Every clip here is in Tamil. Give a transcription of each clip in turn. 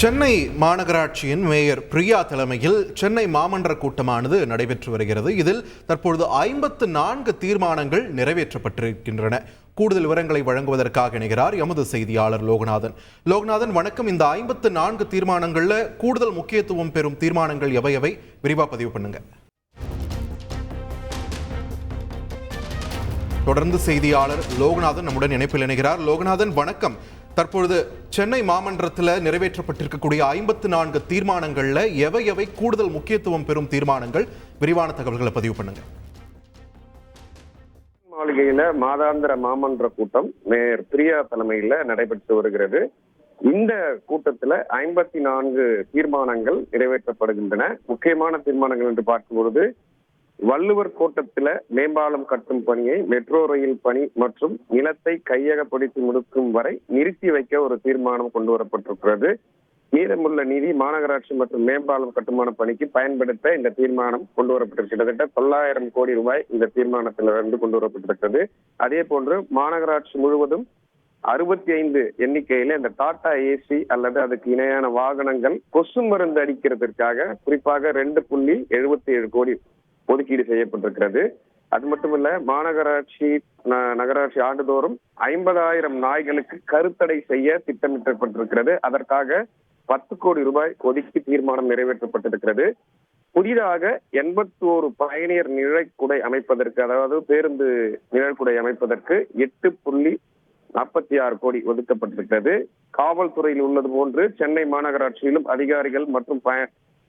சென்னை மாநகராட்சியின் மேயர் பிரியா தலைமையில் சென்னை மாமன்ற கூட்டமானது நடைபெற்று வருகிறது. இதில் தற்பொழுது ஐம்பத்து நான்கு தீர்மானங்கள் நிறைவேற்றப்பட்டிருக்கின்றன. கூடுதல் விவரங்களை வழங்குவதற்காக இணைகிறார் எமது செய்தியாளர் லோகநாதன். லோகநாதன் வணக்கம். இந்த ஐம்பத்து நான்கு தீர்மானங்களில் கூடுதல் முக்கியத்துவம் பெறும் தீர்மானங்கள் எவை எவை? விரிவாக பதிவு பண்ணுங்க. தொடர்ந்து செய்தியாளர் லோகநாதன் நம்முடன் இணைப்பில் இணைகிறார். லோகநாதன் வணக்கம். தற்பொழுது சென்னை மாமன்றத்தில் நிறைவேற்றப்பட்டிருக்கக்கூடிய ஐம்பத்து நான்கு தீர்மானங்களில் எவை எவை கூடுதல் முக்கியத்துவம் பெறும் தீர்மானங்கள்? விரிவான தகவல்களை பதிவு பண்ணுங்க. மாளிகையில மாதாந்திர மாமன்ற கூட்டம் மேயர் பிரியா தலைமையில நடைபெற்று வருகிறது. இந்த கூட்டத்துல ஐம்பத்தி நான்கு தீர்மானங்கள் நிறைவேற்றப்படுகின்றன. முக்கியமான தீர்மானங்கள் என்று பார்க்கும்பொழுது வள்ளுவர் கோட்டத்தில மேம்பாலம் கட்டும் பணியை மெட்ரோ ரயில் பணி மற்றும் நிலத்தை கையகப்படுத்தி முடிக்கும் வரை நிறுத்தி வைக்க ஒரு தீர்மானம் கொண்டு வரப்பட்டிருக்கிறது. மீதமுள்ள நிதி மாநகராட்சி மற்றும் மேம்பாலம் கட்டுமான பணிக்கு பயன்படுத்த இந்த தீர்மானம் கொண்டு வரப்பட்டிருக்கு. கிட்டத்தட்ட தொள்ளாயிரம் கோடி ரூபாய் இந்த தீர்மானத்திலிருந்து கொண்டு வரப்பட்டிருக்கிறது. அதே போன்று மாநகராட்சி முழுவதும் அறுபத்தி ஐந்து எண்ணிக்கையில இந்த டாடா ஏசி அல்லது அதுக்கு இணையான வாகனங்கள் கொசு மருந்து அடிக்கிறதுக்காக குறிப்பாக ரெண்டு புள்ளி எழுபத்தி ஏழு கோடி ஒதுக்கீடு செய்யப்பட்டிருக்கிறது. அது மட்டுமல்ல மாநகராட்சி நகராட்சி ஆண்டுதோறும் ஐம்பதாயிரம் நாய்களுக்கு கருத்தடை செய்ய திட்டமிட்டப்பட்டிருக்கிறது அதற்காக பத்து கோடி ரூபாய் ஒதுக்கி தீர்மானம் நிறைவேற்றப்பட்டிருக்கிறது. புதிதாக எண்பத்தி ஒரு பயணியர் நிழற்குடை அமைப்பதற்கு அதாவது பேருந்து நிழற்குடை அமைப்பதற்கு எட்டு புள்ளி நாற்பத்தி ஆறு கோடி ஒதுக்கப்பட்டிருக்கிறது. காவல்துறையில் உள்ளது போன்று சென்னை மாநகராட்சியிலும் அதிகாரிகள் மற்றும்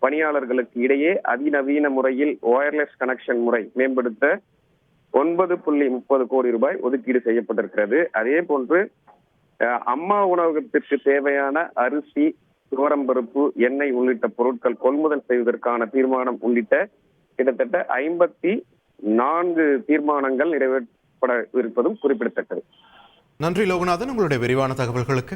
பணியாளர்களுக்கு இடையே அதிநவீன முறையில் ஒயர்லெஸ் கனெக்ஷன் முறை மேம்படுத்த ஒன்பது புள்ளி முப்பது கோடி ரூபாய் ஒதுக்கீடு செய்யப்பட்டிருக்கிறது. அதே போன்று அம்மா உணவகத்திற்கு தேவையான அரிசி துவரம்பருப்பு எண்ணெய் உள்ளிட்ட பொருட்கள் கொள்முதல் செய்வதற்கான தீர்மானம் உள்ளிட்ட கிட்டத்தட்ட ஐம்பத்தி நான்கு தீர்மானங்கள் நிறைவேற்றப்பட இருப்பதும் குறிப்பிடத்தக்கது. நன்றி லோகநாதன் உங்களுடைய விரிவான தகவல்களுக்கு.